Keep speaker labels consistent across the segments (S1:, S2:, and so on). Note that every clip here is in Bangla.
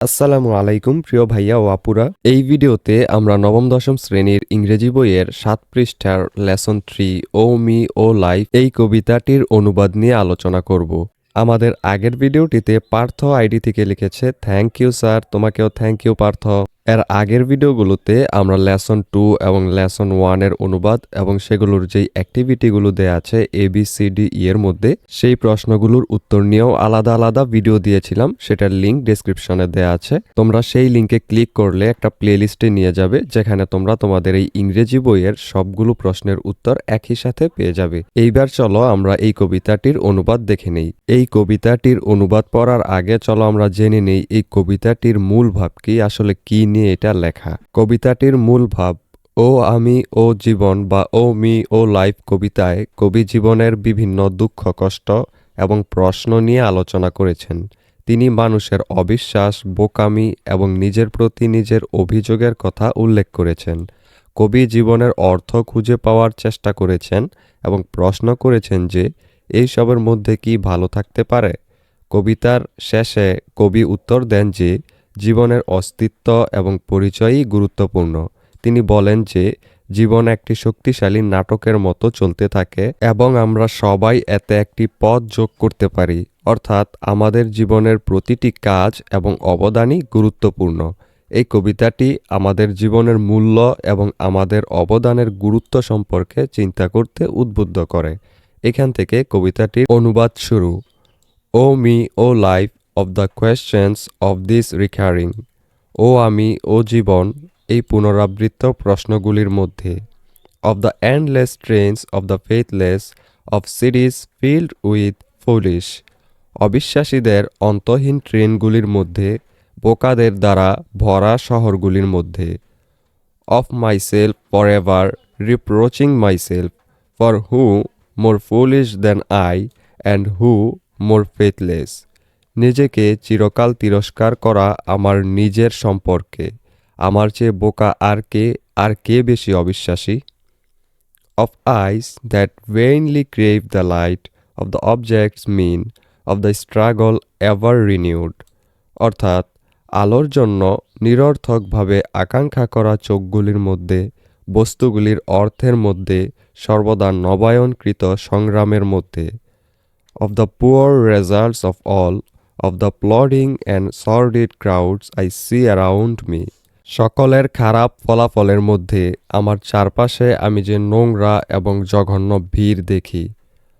S1: আসসালামু আলাইকুম, প্রিয় ভাইয়া ও আপুরা। এই ভিডিওতে আমরা নবম, দশম শ্রেণির ইংরেজি বইয়ের সাত পৃষ্ঠার lesson three, O me, O life এই কবিতাটির অনুবাদ নিয়ে আলোচনা করব। আমাদের আগের ভিডিওটিতে পার্থ আইডি থেকে লিখেছে, থ্যাংক ইউ স্যার, তোমাকেও থ্যাংক ইউ পার্থ। এর আগের ভিডিওগুলোতে আমরা লেসন টু এবং লেসন ওয়ানের অনুবাদ এবং সেগুলোর যেই অ্যাক্টিভিটিগুলো দেয়া আছে A B C D E এর মধ্যে, সেই প্রশ্নগুলোর উত্তর নিয়েও আলাদা আলাদা ভিডিও দিয়েছিলাম। সেটার লিঙ্ক ডেসক্রিপশনে দেয়া আছে। তোমরা সেই লিঙ্কে ক্লিক করলে একটা প্লেলিস্টে নিয়ে যাবে, যেখানে তোমরা তোমাদের এই ইংরেজি বইয়ের সবগুলো প্রশ্নের উত্তর একই সাথে পেয়ে যাবে। এইবার চলো আমরা এই কবিতাটির অনুবাদ দেখে নেই। এই কবিতাটির অনুবাদ পড়ার আগে চলো আমরা জেনে নেই, এই কবিতাটির মূল ভাব কি, আসলে কি নিয়ে এটা লেখা। কবিতাটির মূল ভাব, ও আমি, ও জীবন বা ও মি, ও লাইফ কবিতায় কবি জীবনের বিভিন্ন দুঃখ, কষ্ট এবং প্রশ্ন নিয়ে আলোচনা করেছেন। তিনি মানুষের অবিশ্বাস, বোকামি এবং নিজের প্রতি নিজের অভিযোগের কথা উল্লেখ করেছেন। কবি জীবনের অর্থ খুঁজে পাওয়ার চেষ্টা করেছেন এবং প্রশ্ন করেছেন যে এইসবের মধ্যে কি ভালো থাকতে পারে? কবিতার শেষে কবি উত্তর দেন যে জীবনের অস্তিত্ব এবং পরিচয়ই গুরুত্বপূর্ণ। তিনি বলেন যে, জীবন একটি শক্তিশালী নাটকের মতো চলতে থাকে এবং আমরা সবাই এতে একটি পথ যোগ করতে পারি। অর্থাৎ আমাদের জীবনের প্রতিটি কাজ এবং অবদানই গুরুত্বপূর্ণ। এই কবিতাটি আমাদের জীবনের মূল্য এবং আমাদের অবদানের গুরুত্ব সম্পর্কে চিন্তা করতে উদ্বুদ্ধ করে। এখান থেকে কবিতাটির অনুবাদ শুরু। O me, O life of the questions of this recurring ও আমি, ও জীবন, এই পুনরাবৃত্ত প্রশ্নগুলির মধ্যে of the endless trains of the faithless of cities filled with foolish অবিশ্বাসীদের অন্তহীন ট্রেনগুলির মধ্যে, বোকাদের দ্বারা ভরা শহরগুলির মধ্যে of myself for ever reproaching myself for who more foolish than I and who more faithless নিজেকে চিরকাল তিরস্কার করা আমার নিজের সম্পর্কে। আমার চেয়ে বোকা আর কে আর কে বেশি অবিশ্বাসী? Of eyes that vainly crave the light of the objects mean of the struggle ever renewed অর্থাৎ, আলোর জন্য নিরর্থকভাবে আকাঙ্ক্ষা করা চোখগুলির মধ্যে, বস্তুগুলির অর্থের মধ্যে, সর্বদা নবায়নকৃত সংগ্রামের মধ্যে। Of the poor results of all of the plodding and sordid crowds I see around me সকলের খারাপ ফলাফলের মধ্যে আমার চারপাশে আমি যে নোংরা এবং জঘন্য ভিড় দেখি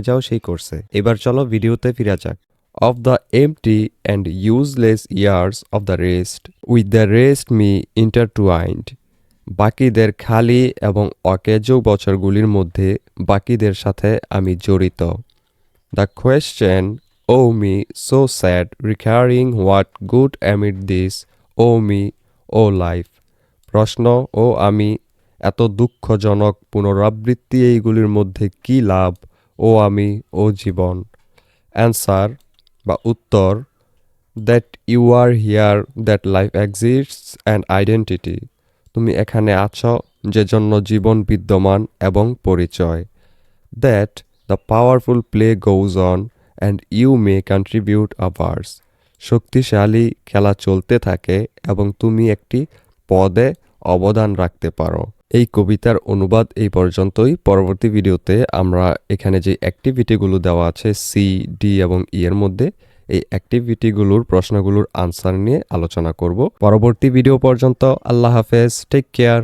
S1: যাও সেই কোর্সে এবার চলো ভিডিওতে ফিরা যাক। The of the empty and useless years of the rest, with the rest me intertwined. বাকিদের খালি এবং অকেজ বছরগুলির মধ্যে বাকিদের সাথে আমি জড়িত। The question O me so sad recurring what good amid this O me O life প্রশ্ন ও আমি? এত দুঃখজনক পুনরাবৃত্তি এইগুলির মধ্যে কি লাভ? ও আমি, ও জীবন। অ্যান্সার বা উত্তর that you are here that life exists and identity তুমি এখানে আছো, যে জন্য জীবন বিদ্যমান এবং পরিচয়। That the powerful play goes on and you may contribute a verse শক্তিশালী খেলা চলতে থাকে এবং তুমি একটি পদে অবদান রাখতে পারো। এই কবিতার অনুবাদ এই পর্যন্তই। পরবর্তী ভিডিওতে আমরা এখানে যে অ্যাক্টিভিটিগুলো দেওয়া আছে সি ডি এবং ই এর মধ্যে, এই অ্যাক্টিভিটিগুলোর প্রশ্নগুলোর আনসার নিয়ে আলোচনা করব। পরবর্তী ভিডিও পর্যন্ত আল্লাহ হাফেজ। Take care